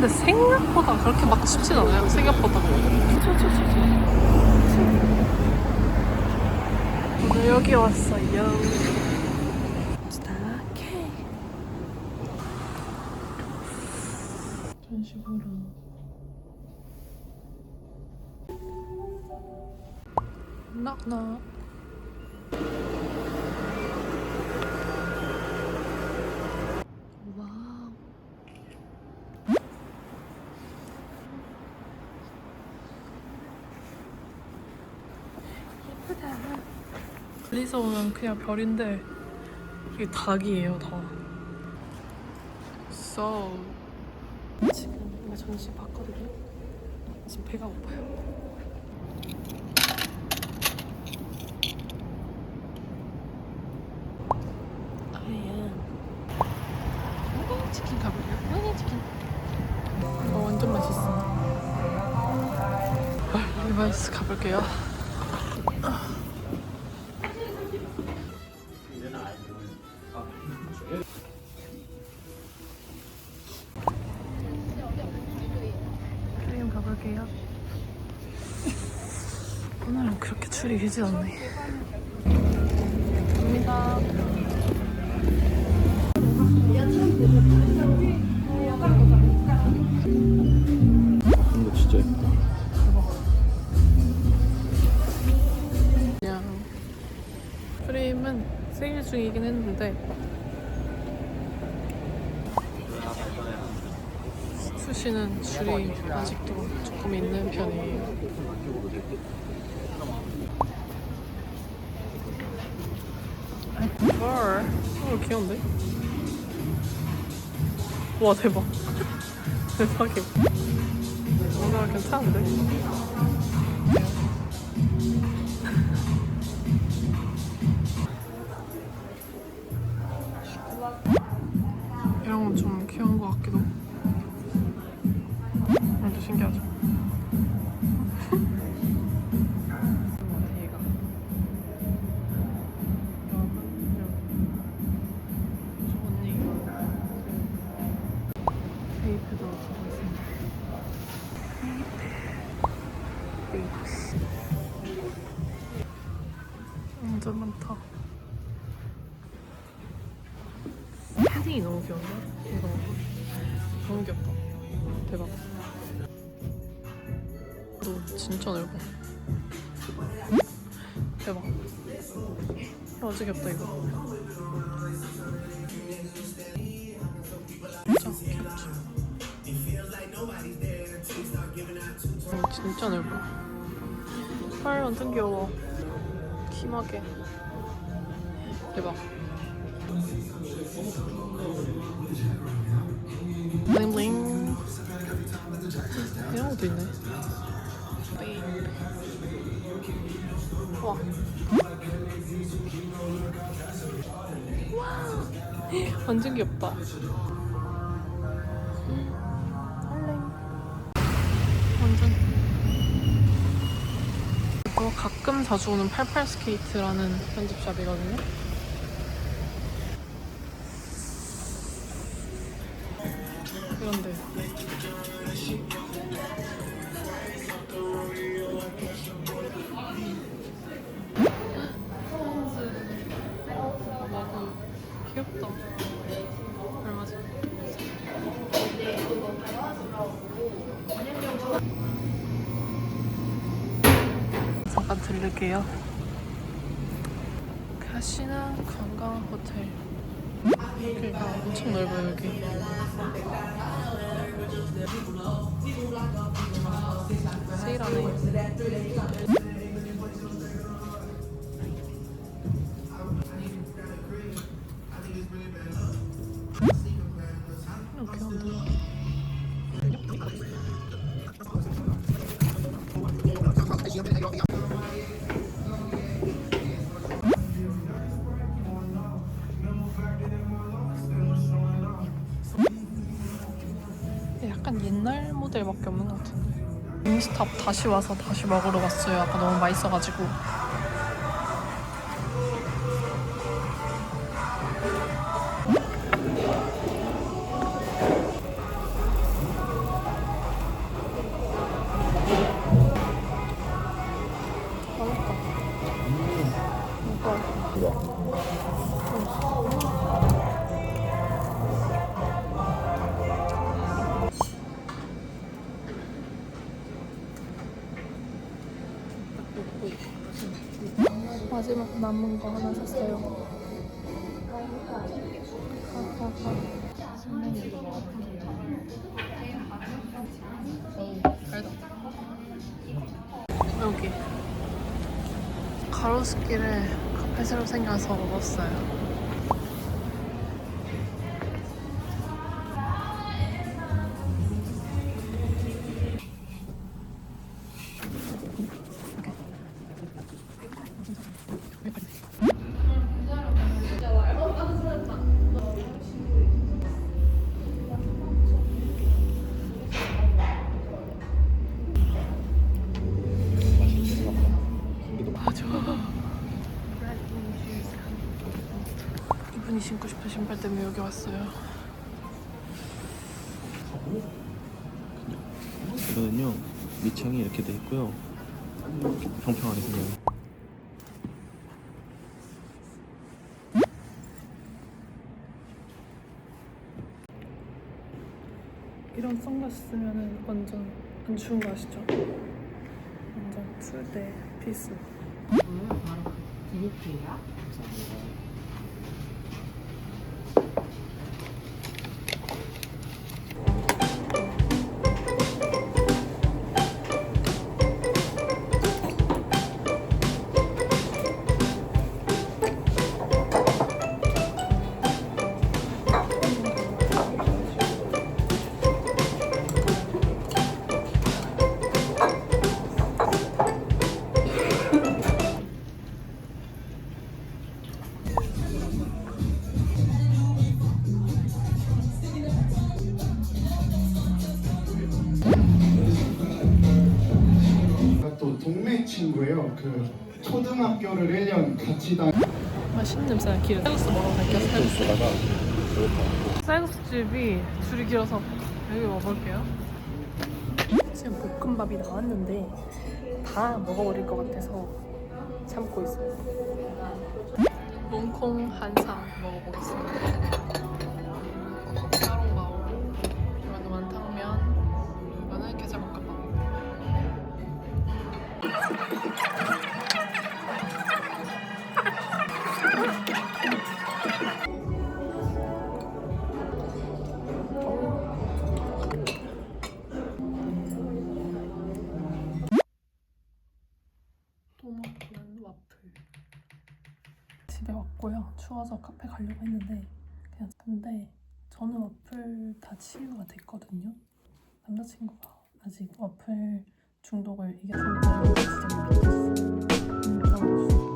근데 생각보다 그렇게 막 춥진 않아요. 생각보다. 오늘 여기 왔어요. 스타케. 전시보러. 여기서 오면 그냥 별인데 이게 닭이에요, 다. So 지금 이거 전시 봤거든요. 지금 배가 고파요. 치킨 가볼게요. 아니 치킨. 이거 완전 맛있어. 아, 리바이스 가볼게요. 프레임 가볼게요. 오늘은 그렇게 줄이 길진 않네. 갑니다. 이거 진짜 예쁘다. 그냥 프레임은 세일 중이긴 했는데 수시는 줄이 아직도 조금 있는 편이에요. 헐, 어, 귀여운데? 와 대박, 대박이야. 뭔가 괜찮은데? 패딩이 너무 귀여운데? 이거 너무 귀엽다. 대박. 너 진짜 넓어. 대박. 아주 귀엽다 이거. 진짜 귀엽죠 어, 진짜 넓어. 헐 완전 귀여워. 심하게. 대박 것도 있네 와. 와. 완전 귀엽다. 완전. 이거 가끔 자주 오는 88 스케이트라는 편집샵이거든요 들를게요. 가시나 관광 호텔. 여기가 엄청 넓어요 여기. 세일하네. 모델밖에 없는 것 같은데. 윙스탑 다시 와서 다시 먹으러 갔어요. 아까 너무 맛있어가지고. 마지막 남은 거 하나 샀어요. 여기 가로수길에 카페 새로 생겨서 먹었어요. 이분이 신고 싶은 신발 때문에 여기 왔어요. 이거는요 밑창이 이렇게 돼 있고요 평평하게 생겨요 이런 선글라스 쓰면은 완전 안 추운 거 아시죠? 완전 추울 때 필수. 아, 또 동네 친구예요. 그 초등학교를 1년 같이 다 맛있는. 쌀국수 먹으러 갈게요. 쌀국수. 소스다가 이렇게 쌀국수 집이 줄이 길어서 여기 먹어볼게요. 지금 볶음밥이 나왔는데 다 먹어버릴 것 같아서 참고 있어요. 몽콩 한상 먹어보겠습니다. 추워서 카페 가려고 했는데 그냥 근데 저는 와플 다 치유가 됐거든요. 남자친구가 아직 와플 중독을 이겼으니까 진짜. 음,